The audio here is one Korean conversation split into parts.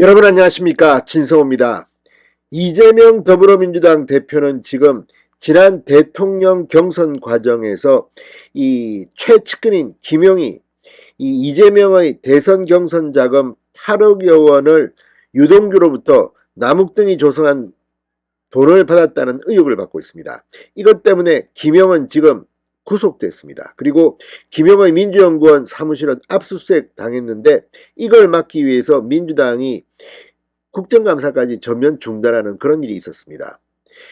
여러분 안녕하십니까 진성호입니다. 이재명 더불어민주당 대표는 지금 지난 대통령 경선 과정에서 이 최측근인 김용이 이 이재명의 대선 경선 자금 8억여 원을 유동규로부터 남욱 등이 조성한 돈을 받았다는 의혹을 받고 있습니다. 이것 때문에 김용은 지금 구속됐습니다. 그리고 김용의 민주연구원 사무실은 압수수색 당했는데 이걸 막기 위해서 민주당이 국정감사까지 전면 중단하는 그런 일이 있었습니다.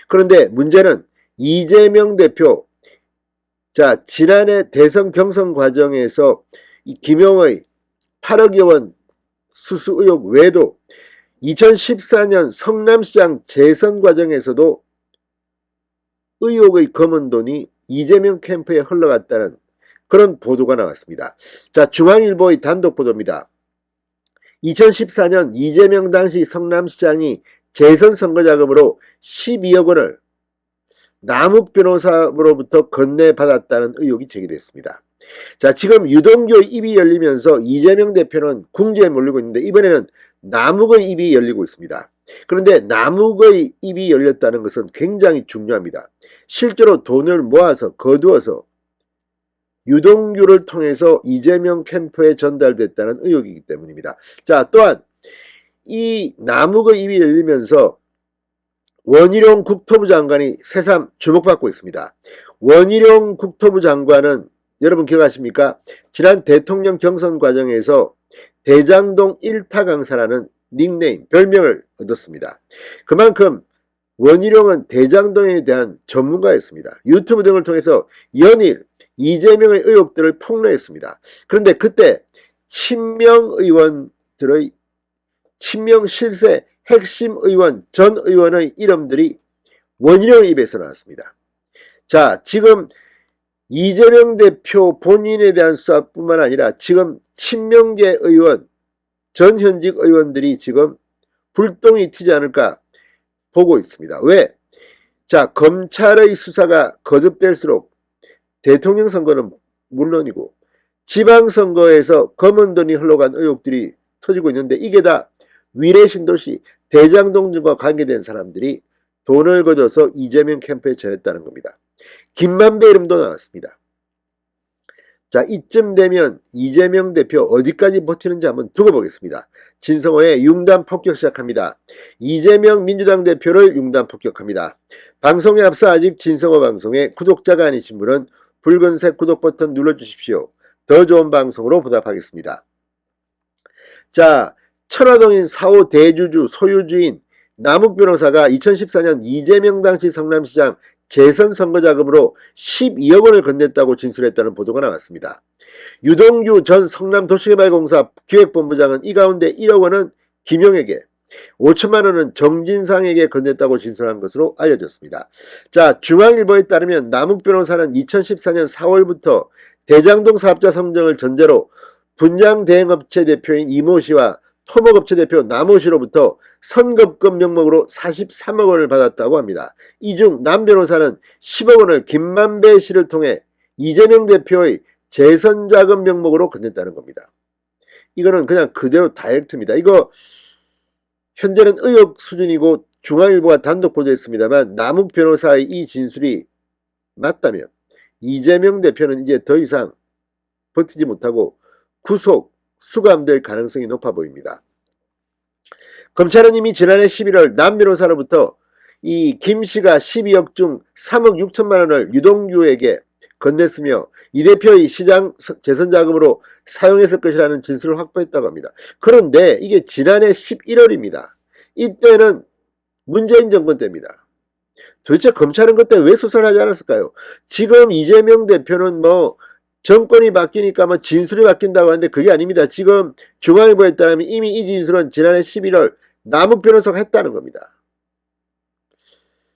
그런데 문제는 이재명 대표 자 지난해 대선 경선 과정에서 이 김용의 8억여 원 수수 의혹 외에도 2014년 성남시장 재선 과정에서도 의혹의 검은 돈이 이재명 캠프에 흘러갔다는 그런 보도가 나왔습니다. 자, 중앙일보의 단독 보도입니다. 2014년 이재명 당시 성남시장이 재선 선거 자금으로 12억 원을 남욱 변호사로부터 건네받았다는 의혹이 제기됐습니다. 자, 지금 유동규 입이 열리면서 이재명 대표는 궁지에 몰리고 있는데 이번에는 남욱의 입이 열리고 있습니다. 그런데 남욱의 입이 열렸다는 것은 굉장히 중요합니다. 실제로 돈을 모아서 거두어서 유동규를 통해서 이재명 캠프에 전달됐다는 의혹이기 때문입니다. 자, 또한 이 남욱의 입이 열리면서 원희룡 국토부 장관이 새삼 주목받고 있습니다. 원희룡 국토부 장관은 여러분 기억하십니까? 지난 대통령 경선 과정에서 대장동 1타 강사라는 닉네임, 별명을 얻었습니다. 그만큼 원희룡은 대장동에 대한 전문가였습니다. 유튜브 등을 통해서 연일 이재명의 의혹들을 폭로했습니다. 그런데 그때 친명 의원들의 친명 실세 핵심 의원, 전 의원의 이름들이 원희룡 입에서 나왔습니다. 자, 지금 이재명 대표 본인에 대한 수사뿐만 아니라 지금 친명계 의원, 전 현직 의원들이 지금 불똥이 튀지 않을까 보고 있습니다. 왜? 자, 검찰의 수사가 거듭될수록 대통령 선거는 물론이고 지방선거에서 검은 돈이 흘러간 의혹들이 터지고 있는데 이게 다 위례 신도시 대장동 등과 관계된 사람들이 돈을 거둬서 이재명 캠프에 전했다는 겁니다. 김만배 이름도 나왔습니다. 자, 이쯤 되면 이재명 대표 어디까지 버티는지 한번 두고 보겠습니다. 진성호의 융단 폭격 시작합니다. 이재명 민주당 대표를 융단 폭격합니다. 방송에 앞서 아직 진성호 방송에 구독자가 아니신 분은 붉은색 구독 버튼 눌러주십시오. 더 좋은 방송으로 보답하겠습니다. 자, 천화동인 4호 대주주 소유주인 남욱 변호사가 2014년 이재명 당시 성남시장 재선 선거 자금으로 12억 원을 건넸다고 진술했다는 보도가 나왔습니다. 유동규 전 성남도시개발공사 기획본부장은 이 가운데 1억 원은 김용에게 5천만 원은 정진상에게 건넸다고 진술한 것으로 알려졌습니다. 자, 중앙일보에 따르면 남욱 변호사는 2014년 4월부터 대장동 사업자 선정을 전제로 분양 대행업체 대표인 이모 씨와 토목업체 대표 남호 씨로부터 선급금 명목으로 43억 원을 받았다고 합니다. 이 중 남 변호사는 10억 원을 김만배 씨를 통해 이재명 대표의 재선자금 명목으로 건넸다는 겁니다. 이거는 그냥 그대로 다이렉트입니다. 이거 현재는 의혹 수준이고 중앙일보가 단독 보도했습니다만 남욱 변호사의 이 진술이 맞다면 이재명 대표는 이제 더 이상 버티지 못하고 구속, 수감될 가능성이 높아 보입니다. 검찰은 이미 지난해 11월 남 변호사로부터 이 김 씨가 12억 중 3억 6천만 원을 유동규에게 건넸으며 이 대표의 시장 재선 자금으로 사용했을 것이라는 진술을 확보했다고 합니다. 그런데 이게 지난해 11월입니다. 이때는 문재인 정권 때입니다. 도대체 검찰은 그때 왜 수사를 하지 않았을까요? 지금 이재명 대표는 뭐 정권이 바뀌니까 뭐 진술이 바뀐다고 하는데 그게 아닙니다. 지금 중앙일보에 따르면 이미 이 진술은 지난해 11월 남욱 변호사가 했다는 겁니다.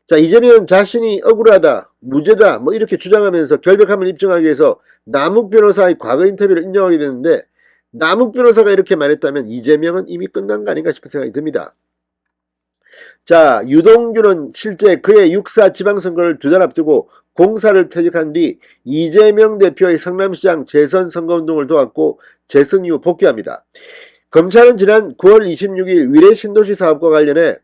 자, 이재명은 자신이 억울하다, 무죄다, 뭐 이렇게 주장하면서 결백함을 입증하기 위해서 남욱 변호사의 과거 인터뷰를 인정하게 되는데 남욱 변호사가 이렇게 말했다면 이재명은 이미 끝난 거 아닌가 싶은 생각이 듭니다. 자, 유동규는 실제 그의 육사 지방선거를 두 달 앞두고 공사를 퇴직한 뒤 이재명 대표의 성남시장 재선 선거운동을 도왔고 재선 이후 복귀합니다. 검찰은 지난 9월 26일 위례 신도시 사업과 관련해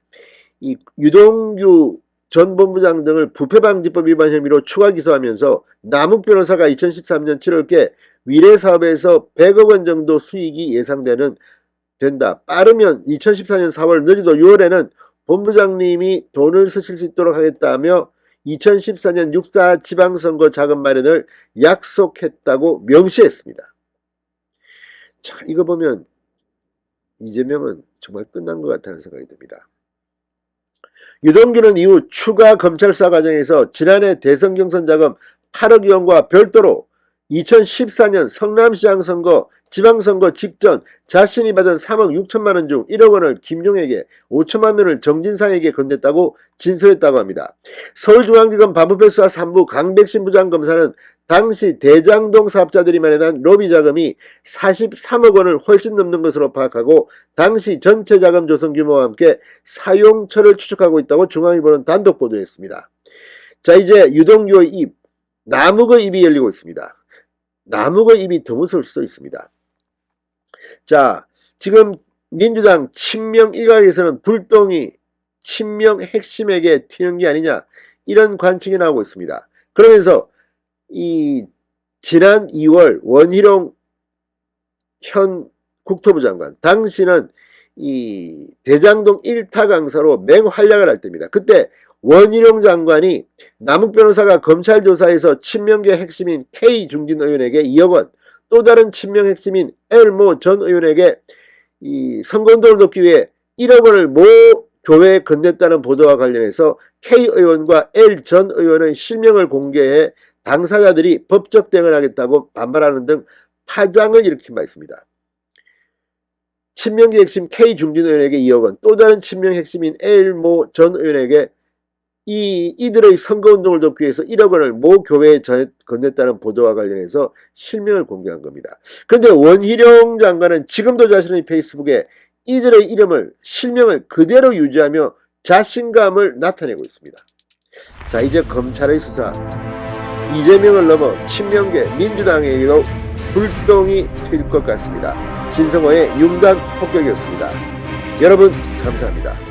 이 유동규 전 본부장 등을 부패방지법 위반 혐의로 추가 기소하면서 남욱 변호사가 2013년 7월께 위례 사업에서 100억 원 정도 수익이 예상되는 된다. 빠르면 2014년 4월 늦어도 6월에는 본부장님이 돈을 쓰실 수 있도록 하겠다며 2014년 6사 지방선거 자금 마련을 약속했다고 명시했습니다. 자, 이거 보면 이재명은 정말 끝난 것 같다는 생각이 듭니다. 유동규는 이후 추가 검찰 수사 과정에서 지난해 대선 경선 자금 8억 원과 별도로 2014년 성남시장 선거 지방선거 직전 자신이 받은 3억 6천만 원 중 1억 원을 김용에게 5천만 원을 정진상에게 건넸다고 진술했다고 합니다. 서울중앙지검 반부패 수사 3부 강백신 부장검사는 당시 대장동 사업자들이 마련한 로비 자금이 43억 원을 훨씬 넘는 것으로 파악하고 당시 전체 자금 조성 규모와 함께 사용처를 추적하고 있다고 중앙일보는 단독 보도했습니다. 자 이제 유동규의 입, 남욱의 입이 열리고 있습니다. 남욱의 입이 더 무서울 수도 있습니다. 자 지금 민주당 친명 일각에서는 불똥이 친명 핵심에게 튀는 게 아니냐 이런 관측이 나오고 있습니다. 그러면서 이 지난 2월 원희룡 현 국토부 장관 당시는 이 대장동 1타 강사로 맹활약을 할 때입니다. 그때 원희룡 장관이 남욱 변호사가 검찰 조사에서 친명계 핵심인 K 중진 의원에게 2억 원, 또 다른 친명 핵심인 L모 전 의원에게 이 선거운동을 돕기 위해 1억 원을 모 교회에 건넸다는 보도와 관련해서 K 의원과 L 전 의원의 실명을 공개해 당사자들이 법적 대응을 하겠다고 반발하는 등 파장을 일으킨 바 있습니다. 친명계 핵심 K 중진 의원에게 2억 원, 또 다른 친명 핵심인 L 모 전 의원에게 이 이들의 선거운동을 돕기 위해서 1억 원을 모 교회에 전- 건넸다는 보도와 관련해서 실명을 공개한 겁니다. 그런데 원희룡 장관은 지금도 자신의 페이스북에 이들의 이름을 실명을 그대로 유지하며 자신감을 나타내고 있습니다. 자 이제 검찰의 수사 이재명을 넘어 친명계 민주당에게도 불똥이 튈 것 같습니다. 진성호의 융단 폭격이었습니다. 여러분 감사합니다.